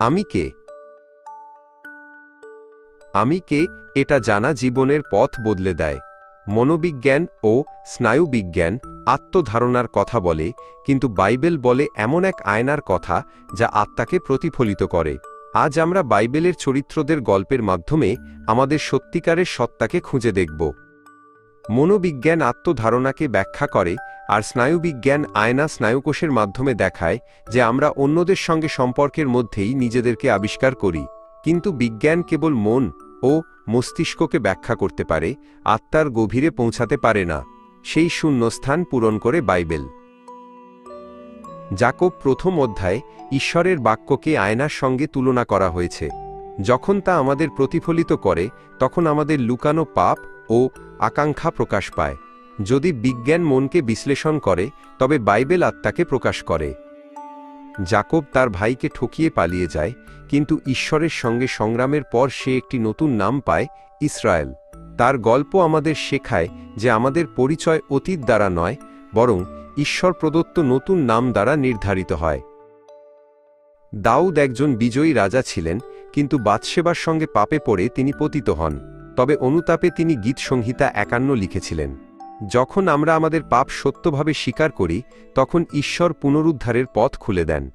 আমি কে? আমি কে, এটা জানা জীবনের পথ বদলে দেয়। মনোবিজ্ঞান ও স্নায়ুবিজ্ঞান আত্মধারণার কথা বলে, কিন্তু বাইবেল বলে এমন এক আয়নার কথা যা আত্মাকে প্রতিফলিত করে। আজ আমরা বাইবেলের চরিত্রদের গল্পের মাধ্যমে আমাদের সত্যিকারের সত্তাকে খুঁজে দেখব। মনোবিজ্ঞান আত্মধারণাকে ব্যাখ্যা করে আর স্নায়ুবিজ্ঞান আয়না স্নায়ুকোষের মাধ্যমে দেখায় যে আমরা অন্যদের সঙ্গে সম্পর্কের মধ্যেই নিজেদেরকে আবিষ্কার করি। কিন্তু বিজ্ঞান কেবল মন ও মস্তিষ্ককে ব্যাখ্যা করতে পারে, আত্মার গভীরে পৌঁছাতে পারে না। সেই শূন্যস্থান পূরণ করে বাইবেল। জাকব প্রথম অধ্যায় ঈশ্বরের বাক্যকে আয়নার সঙ্গে তুলনা করা হয়েছে। যখন তা আমাদের প্রতিফলিত করে, তখন আমাদের লুকানো পাপ ও আকাঙ্ক্ষা প্রকাশ পায়। যদি বিজ্ঞান মনকে বিশ্লেষণ করে, তবে বাইবেল আত্মাকে প্রকাশ করে। জাকব তার ভাইকে ঠকিয়ে পালিয়ে যায়, কিন্তু ঈশ্বরের সঙ্গে সংগ্রামের পর সে একটি নতুন নাম পায়, ইসরায়েল। তার গল্প আমাদের শেখায় যে আমাদের পরিচয় অতীত দ্বারা নয়, বরং ঈশ্বর প্রদত্ত নতুন নাম দ্বারা নির্ধারিত হয়। দাউদ একজন বিজয়ী রাজা ছিলেন, কিন্তু বাদসেবার সঙ্গে পাপে পড়ে তিনি পতিত হন। তবে অনুতাপে তিনি গীতসংহিতা একান্ন লিখেছিলেন। যখন আমরা আমাদের পাপ সত্যভাবে স্বীকার করি, তখন ঈশ্বর পুনরুদ্ধারের পথ খুলে দেন।